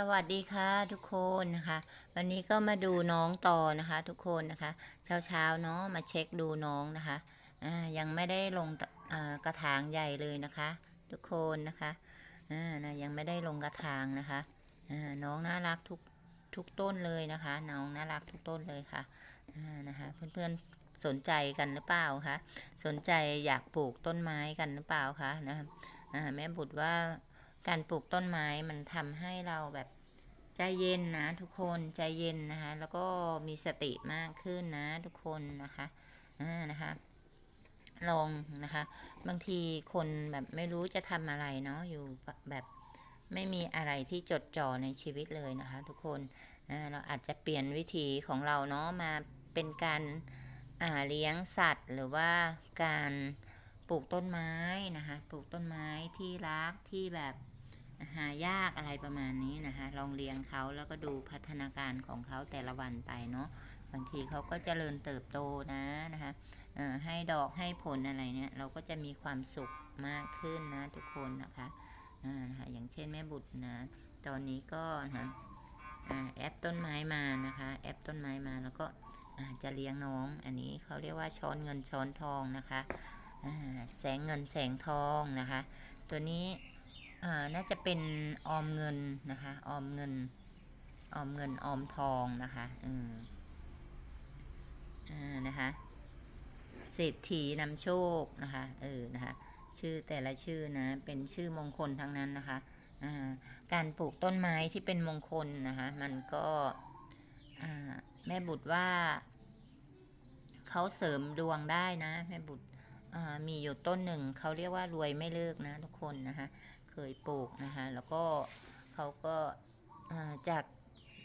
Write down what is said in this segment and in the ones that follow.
สวัสดีค่ะทุกคนนะคะ วันนี้ก็มาดูน้องต่อนะคะ ทุกคนนะคะ เช้าเช้าเนาะมาเช็คดูน้องนะคะอ่ายังไม่ได้ลงกระถางใหญ่เลยนะคะ ทุกคนนะคะอ่านะยังไม่ได้ลงกระถางนะคะอ่าน้องน่ารักทุกทุกต้นเลยนะคะ น้องน่ารักทุกต้นเลยค่ะอ่านะคะเพื่อนๆสนใจกันหรือเปล่าคะสนใจอยากปลูกต้นไม้กันหรือเปล่าคะนะคะอ่าแม่บุตรว่า การปลูกต้นไม้มันทำให้เราแบบใจเย็นนะทุกคนใจเย็นนะคะ แล้วก็มีสติมากขึ้นนะทุกคนนะคะอ่านะคะลองนะคะ บางทีคนแบบไม่รู้จะทำอะไรเนาะอยู่แบบไม่มีอะไรที่จดจ่อในชีวิตเลยนะคะ ทุกคนเราอาจจะเปลี่ยนวิธีของเราเนาะมาเป็นการาเลี้ยงสัตว์ หรือว่าการปลูกต้นไม้นะคะ ปลูกต้นไม้ที่รักที่แบบ หายากอะไรประมาณนี้นะคะ ลองเลี้ยงเขาแล้วก็ดูพัฒนาการของเขาแต่ละวันไปเนาะบางทีเขาก็เจริญเติบโตนะนะคะให้ดอกให้ผลอะไรเนี่ย เราก็จะมีความสุขมากขึ้นนะทุกคนนะคะอ่านะคะอย่างเช่นแม่บุตรนะ ตอนนี้ก็นะแอปต้นไม้มานะคะ แอปต้นไม้มาแล้วก็จะเลี้ยงน้อง อันนี้เขาเรียกว่าช้อนเงินช้อนทองนะคะแสงเงินแสงทองนะคะ ตัวนี้ อ่าน่าจะเป็นออมเงินนะคะออมเงินออมเงินออมทองนะคะอืมอ่านะคะเศรษฐีนำโชคนะคะเออนะคะชื่อแต่ละชื่อนะเป็นชื่อมงคลทั้งนั้นนะคะอ่าการปลูกต้นไม้ที่เป็นมงคลนะคะมันก็อ่าแม่บุตรว่าเขาเสริมดวงได้นะแม่บุตรมีอยู่ต้นหนึ่งเขาเรียกว่ารวยไม่เลิกนะทุกคนนะคะ เคยปลูกนะคะ แล้วก็เขาก็าจาก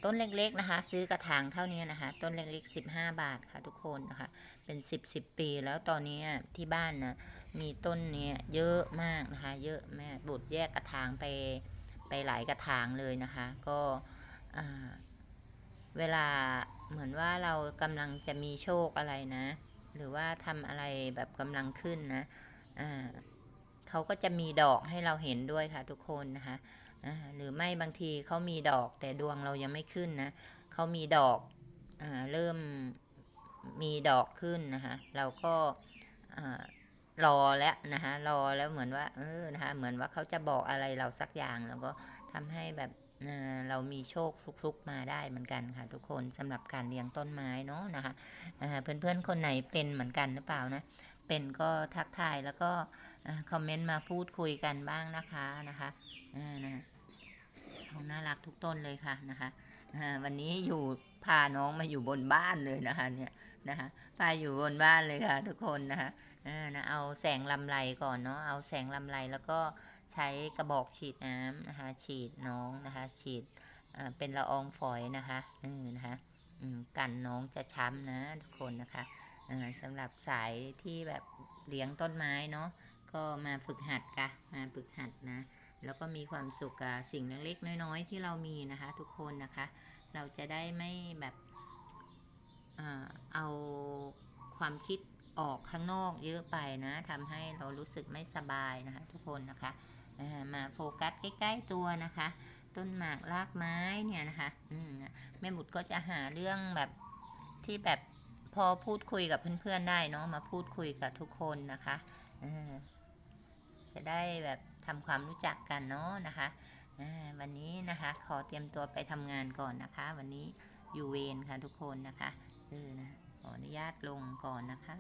ต้นเล็กๆนะคะ ซื้อกระถางเท่านี้นะคะ ต้นเล็กๆ 15 บาทค่ะทุกคนนะคะ เป็น 10 10 ปีแล้วตอนนี้ที่บ้านนะมีต้นเนี้ยเยอะมากนะคะ เยอะแม่บุตรแยกกระถางไปไปหลายกระถางเลยนะคะ ก็เวลาเหมือนว่าเรากำลังจะมีโชคอะไรนะ หรือว่าทำอะไรแบบกำลังขึ้นนะอ่า เขาก็จะมีดอกให้เราเห็นด้วยค่ะทุกคนนะคะหรือไม่บางทีเขามีดอกแต่ดวงเรายังไม่ขึ้นนะเขามีดอกอเริ่มมีดอกขึ้นนะคะเราก็รอแล้วนะคะรอแล้วเหมือนว่าเออนะคะเหมือนว่าเขาจะบอกอะไรเราสักอย่างแล้วก็ทำให้แบบเรามีโชคฟลุกๆมาได้เหมือนกันค่ะ ทุกคนสำหรับการเลี้ยงต้นไม้เนาะนะคะเพื่อนๆคนไหนเป็นเหมือนกันหรือเปล่านะ เป็นก็ทักทายแล้วก็คอมเมนต์มาพูดคุยกันบ้างนะคะนะคะนะเขาน่ารักทุกต้นเลยค่ะนะคะวันนี้อยู่พาน้องมาอยู่บนบ้านเลยนะคะเนี่ยนะคะพาอยู่บนบ้านเลยค่ะ ทุกคนนะคะนะเอาแสงลำไรก่อนเนาะเอาแสงลำไรแล้วก็ใช้กระบอกฉีดน้ำนะคะ ฉีดน้องนะคะ ฉีดเป็นละอองฝอยนะคะอืนะคะกันน้องจะช้ำนะทุกคนนะคะ สำหรับสายที่แบบเลี้ยงต้นไม้เนาะก็มาฝึกหัดกะมาฝึกหัดนะ แล้วก็มีความสุขกับสิ่งเล็กๆน้อยๆ ที่เรามีนะคะ ทุกคนนะคะ เราจะได้ไม่แบบเอาความคิดออกข้างนอกเยอะไปนะทำให้เรารู้สึกไม่สบายนะคะ ทุกคนนะคะมาโฟกัสใกล้ๆตัวนะคะ ต้นหมากรากไม้เนี่ยนะคะมแม่บุตรก็จะหาเรื่องแบบที่แบบ พอพูดคุยกับเพื่อนๆได้เนาะมาพูดคุยกับทุกคนนะคะจะได้แบบทำความรู้จักกันเนาะนะคะวันนี้นะคะ ขอเตรียมตัวไปทำงานก่อนนะคะ วันนี้อยู่เวรค่ะทุกคนนะคะเออนะขออนุญาตลงก่อนนะคะ